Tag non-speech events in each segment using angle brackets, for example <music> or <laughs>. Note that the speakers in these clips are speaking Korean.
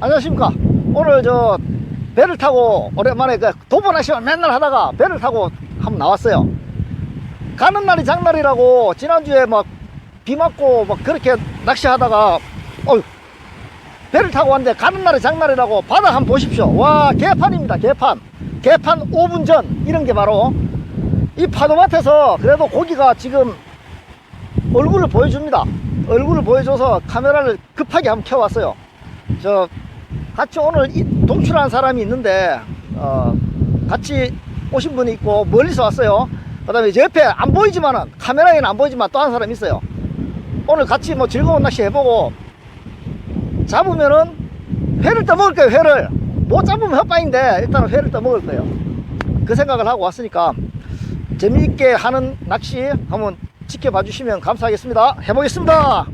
안녕하십니까. 오늘 저 배를 타고 오랜만에 그 도보 낚시만 맨날 하다가 배를 타고 한번 나왔어요. 가는 날이 장날이라고 지난주에 막 비 맞고 막 그렇게 낚시하다가 어휴 배를 타고 왔는데 가는 날이 장날이라고 바다 한번 보십시오. 와 개판입니다. 개판. 개판 5분 전 이런 게 바로 이 파도밭에서 그래도 고기가 지금 얼굴을 보여줍니다. 얼굴을 보여줘서 카메라를 급하게 한번 켜왔어요. 저 같이 오늘 이- 동출한 사람이 있는데 어, 같이 오신 분이 있고 멀리서 왔어요. 그 다음에 제 옆에 안 보이지만은 카메라에는 안 보이지만 또 한 사람 이 있어요. 오늘 같이 뭐 즐거운 낚시 해보고 잡으면은 회를 떠먹을 거예요. 회를 못 잡으면 헛바인데 일단은 회를 떠먹을 거예요. 그 생각을 하고 왔으니까 재미있게 하는 낚시 한번 지켜봐 주시면 감사하겠습니다. 해보겠습니다.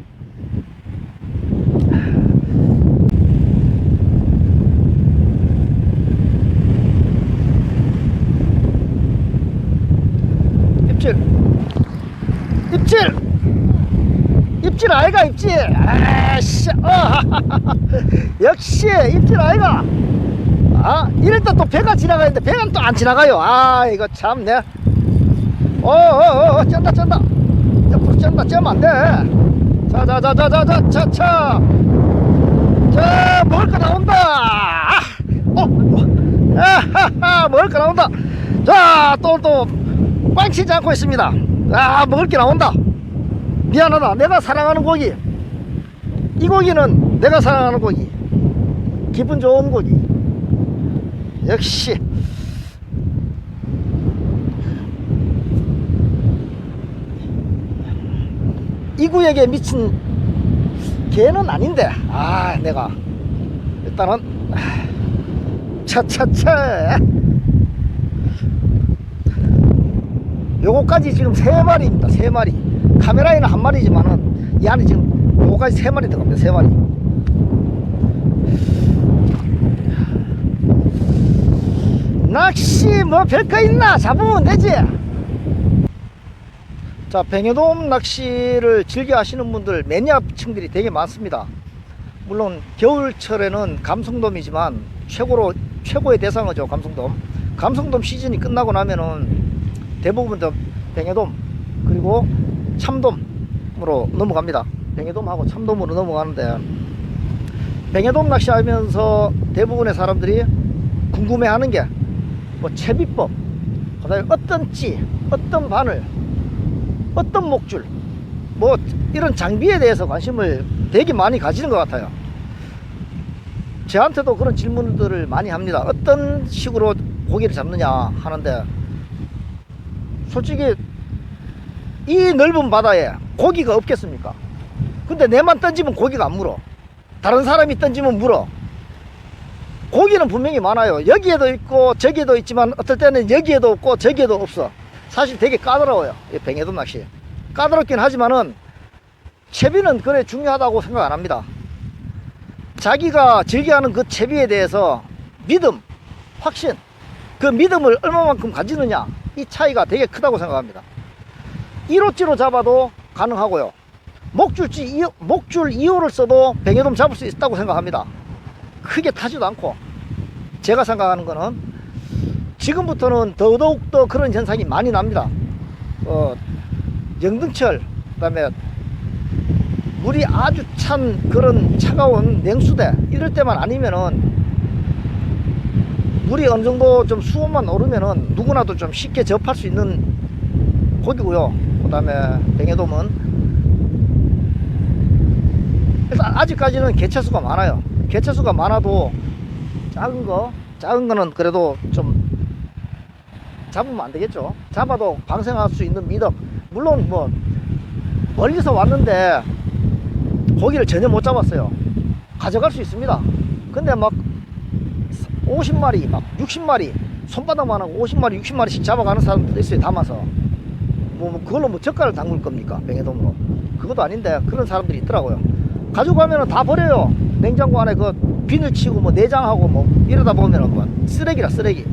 입질 입질 입질 아이가 입질 아씨 어. <laughs> 역시 입질 아이가. 아 이럴 때 또 배가 지나가는데 배가 또안 지나가요. 아 이거 참내 어어어 쩐다 쩐다. 옆으로 쩐다 쩌면 안돼. 자자자자자자자자. 자 먹을 거 나온다. 아, 어 아하하 먹을 거 나온다. 자또또 꽝치지 않고 있습니다. 아 먹을 게 나온다 미안하다. 내가 사랑하는 고기 이 고기는 내가 사랑하는 고기 기분 좋은 고기 역시. 이 구역에 미친 개는 아닌데. 아 내가. 일단은 아, 차차차. 요거까지 지금 세 마리입니다. 세 마리 카메라에는 한 마리지만은 이 안에 지금 요거까지 세 마리 들어갑니다 세 마리. 낚시 뭐 별거 있나? 잡으면 되지. 자 뱅에돔 낚시를 즐겨 하시는 분들 매니아층들이 되게 많습니다. 물론 겨울철에는 감성돔이지만 최고로 최고의 대상어죠 감성돔. 감성돔 시즌이 끝나고 나면은 대부분 다 뱅에돔 그리고 참돔으로 넘어갑니다 뱅에돔하고 참돔으로 넘어가는데 뱅에돔 낚시하면서 대부분의 사람들이 궁금해하는 게 뭐 채비법, 그다음에 어떤 찌, 어떤 바늘, 어떤 목줄, 뭐 이런 장비에 대해서 관심을 되게 많이 가지는 것 같아요. 저한테도 그런 질문들을 많이 합니다. 어떤 식으로 고기를 잡느냐 하는데 솔직히 이 넓은 바다에 고기가 없겠습니까? 근데 내만 던지면 고기가 안 물어. 다른 사람이 던지면 물어. 고기는 분명히 많아요. 여기에도 있고 저기에도 있지만 어떨 때는 여기에도 없고 저기에도 없어. 사실 되게 까다로워요. 이 뱅에돔 낚시. 까다롭긴 하지만은 채비는 그래 중요하다고 생각 안 합니다. 자기가 즐겨하는 그 채비에 대해서 믿음, 확신, 그 믿음을 얼마만큼 가지느냐 이 차이가 되게 크다고 생각합니다. 1호찌로 잡아도 가능하고요. 목줄지, 이- 목줄 2호를 써도 뱅에돔 잡을 수 있다고 생각합니다. 크게 타지도 않고 제가 생각하는 거는 지금부터는 더더욱 더 그런 현상이 많이 납니다. 어, 영등철 그 다음에 물이 아주 찬 그런 차가운 냉수대 이럴 때만 아니면은 물이 어느 정도 좀 수온만 오르면은 누구나도 좀 쉽게 접할 수 있는 고기고요. 그 다음에 뱅에돔은 일단 아직까지는 개체수가 많아요. 개체수가 많아도 작은 거, 작은 거는 그래도 좀 잡으면 안 되겠죠. 잡아도 방생할 수 있는 믿음. 물론 뭐 멀리서 왔는데 고기를 전혀 못 잡았어요. 가져갈 수 있습니다. 근데 막 50마리, 막 60마리, 손바닥만 하고 50마리, 60마리씩 잡아가는 사람들도 있어요. 담아서. 뭐, 뭐 그걸로 뭐 젓갈을 담글 겁니까? 뱅에돔으로. 그것도 아닌데 그런 사람들이 있더라고요. 가져가면은 다 버려요. 냉장고 안에 그 비늘 치고 뭐 내장하고 뭐 이러다 보면은 뭐 쓰레기라 쓰레기.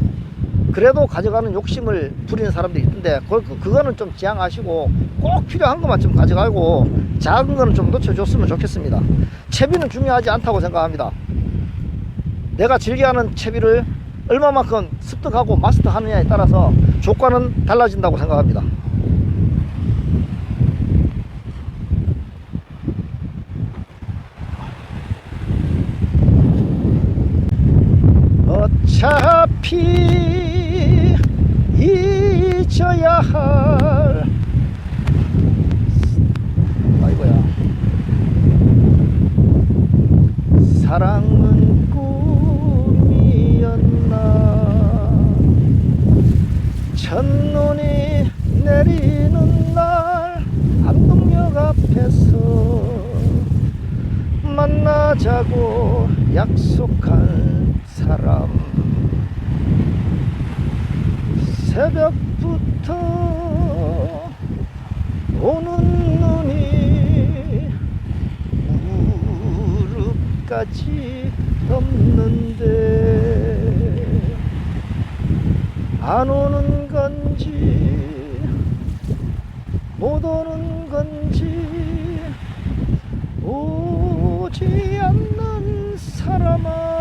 그래도 가져가는 욕심을 부리는 사람들이 있던데 그, 그- 그거는 좀 지양하시고 꼭 필요한 것만 좀 가져가고 작은 거는 좀 놓쳐줬으면 좋겠습니다. 채비는 중요하지 않다고 생각합니다. 내가 즐겨하는 채비를 얼마만큼 습득하고 마스터하느냐에 따라서 조건은 달라진다고 생각합니다. 어차피 잊어야 할 아이고야. 사랑은 꿈이었나? 첫눈이 내리는 날 안동역 앞에서 만나자고 약속한 사람 새벽부터 오는 눈이 무릎까지 덮는데 안 오는 건지 못 오는 건지 오지 않는 사람아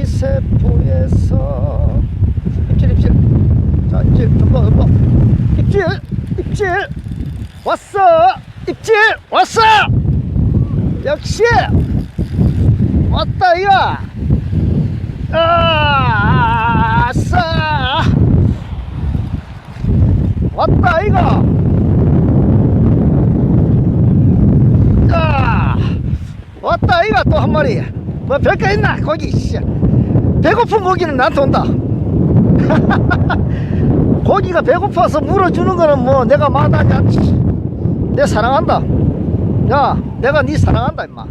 지세포에서 입질 입질. 자 입질 한번 한번 입질 입질. 왔어. 입질 왔어. 역시 왔다 이거 아, 아싸 왔다 이거. 아, 왔다 이거 또 한 마리 뭐 별거 있나 고기 씨. 배고픈 고기는 나한테 온다. <laughs> 고기가 배고파서 물어주는 거는 뭐 내가 마다하지 내 사랑한다. 야 내가 네 사랑한다 임마.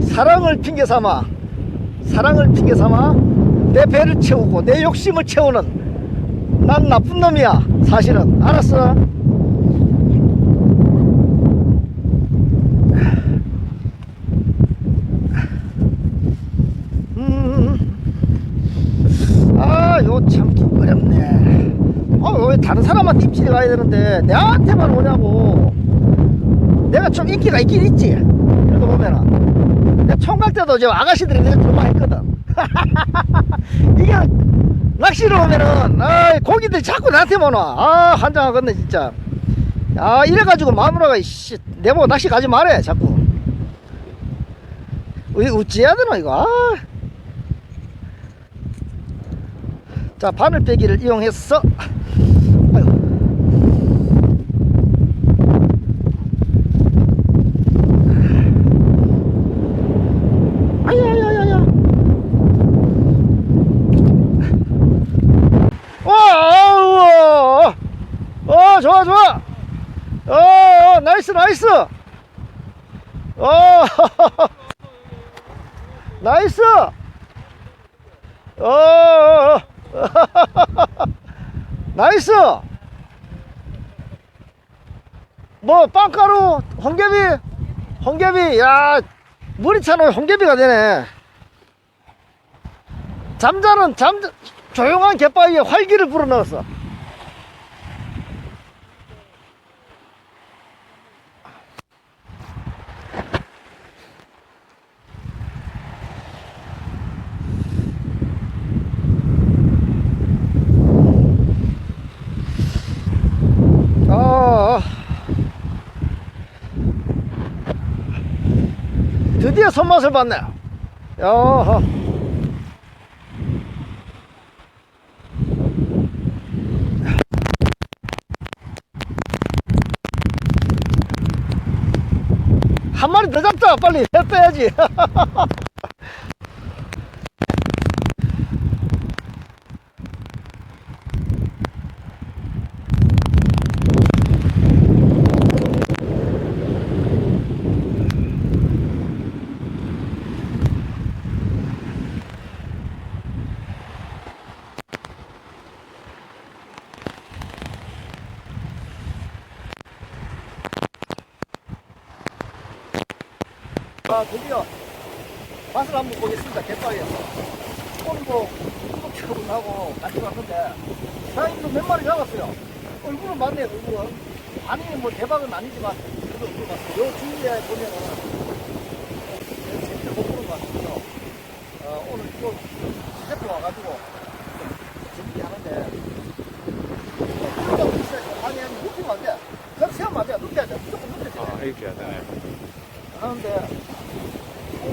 사랑을 핑계 삼아 사랑을 핑계 삼아 내 배를 채우고 내 욕심을 채우는 난 나쁜 놈이야 사실은. 알았어 음. 아, 요 참 어렵네. 어, 왜 다른 사람한테 입질이 가야 되는데 내한테만 오냐고. 내가 좀 인기가 있긴 있지. 이렇게 보면은. 내 총각 때도 저 아가씨들이 내가 좋아했거든. <laughs> 이게 낚시를 오면은 아, 고기들 자꾸 나한테만 와. 아, 환장하겠네 진짜. 아, 이래가지고 마누라가 씨 내보고 낚시 가지 말해 자꾸. 왜 어찌해야 되나 이거. 아. 자 바늘 빼기를 이용해서 아이고. 아야야야야 와, 어, 어, 좋아, 좋아. 어, 어, 나이스. 어, <laughs> 나이스. 어. <laughs> 나이스. 뭐 빵가루, 홍개비, 홍개비, 야, 물이 차는 홍개비가 되네. 잠자는 잠 조용한 갯바위에 활기를 불어넣었어. 아, 드디어 손맛을 봤네. 야, 한 마리 더 잡자. 빨리 해 빼야지. <laughs> 아, 드디어 맛을 한번 보겠습니다. 갯바위에서. 오늘 뭐, 구독자분하고 같이 왔는데, 사장님도 몇 마리 잡았어요. 얼굴은 맞네요, 얼굴은. 아니, 뭐, 대박은 아니지만, 그래도 얼굴 봤어요. 요 주위에 보면은, 재미를 못 보는 것 같아요. 어, 오늘 또, 스태프 와가지고, 좀 재밌게 하는데, 그러다 있어요. 아니, 아니, 눕히면 안 돼. 그냥 세우면 안 돼. 돼. 무조건 눕혀야 돼. 아, 이렇게 해야 되네. 하는데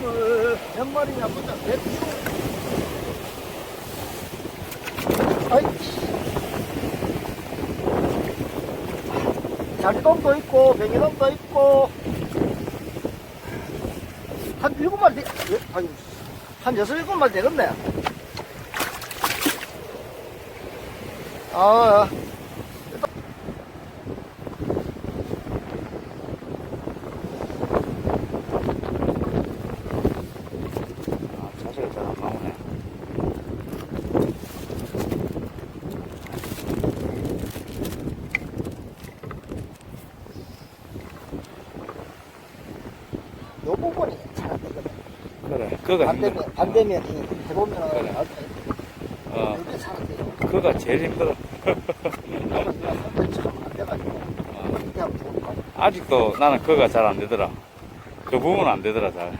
오늘 몇 마리냐 보자 대충 아이 자리돔도 있고 뱅이돔도 있고. 한 일곱 마리 되, 예? 아니, 한 여섯 일곱 마리 되겠네. 아 아, 자세가 잘 안 나오네. 요 부분이 잘 안 되거든 그래. 그가 힘들어. 반대면 반대면 해보면 그래. 어, 여기 잘안 돼요 그가 제일 힘들어. 돼가지고 어? 아직도 나는 그가 잘 안 되더라. 그 부분 안 되더라, 잘. 잘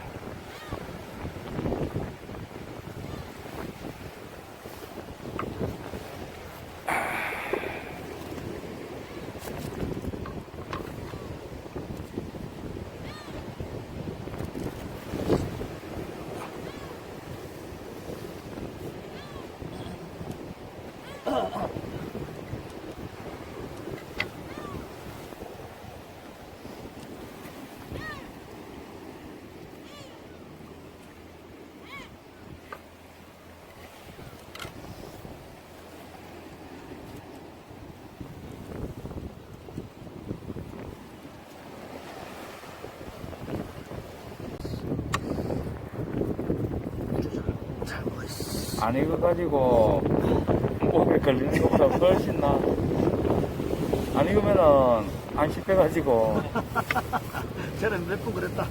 안 익어가지고, 목에 걸리는 것보다 훨씬 나. 안 익으면은, 안 씹혀가지고, 쟤는 몇 분 그랬다.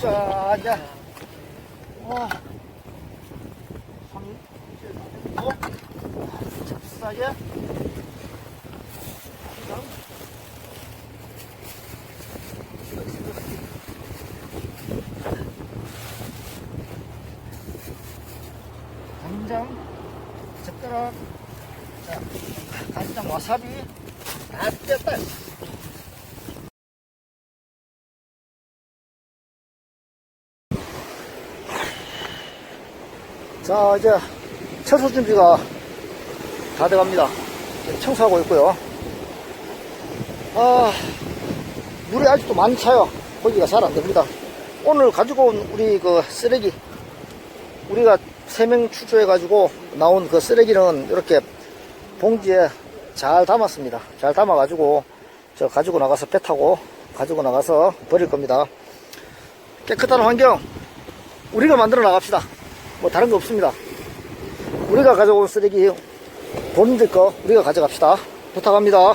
자, 이제, 와, 삼, 어? 찹싸게. 그다음, 간장, 젓가락, 자, 간장 와사비, 다 뺐다. 자, 이제 청소 준비가 다 돼갑니다. 청소하고 있고요. 아, 물이 아직도 많이 차요. 거기가 잘 안 됩니다. 오늘 가지고 온 우리 그 쓰레기, 우리가 세명 추조해 가지고 나온 그 쓰레기는 이렇게 봉지에 잘 담았습니다. 잘 담아 가지고 저 가지고 나가서 배 타고 가지고 나가서 버릴 겁니다. 깨끗한 환경 우리가 만들어 나갑시다. 뭐 다른 거 없습니다. 우리가 가져온 쓰레기 본인들 거 우리가 가져갑시다. 부탁합니다.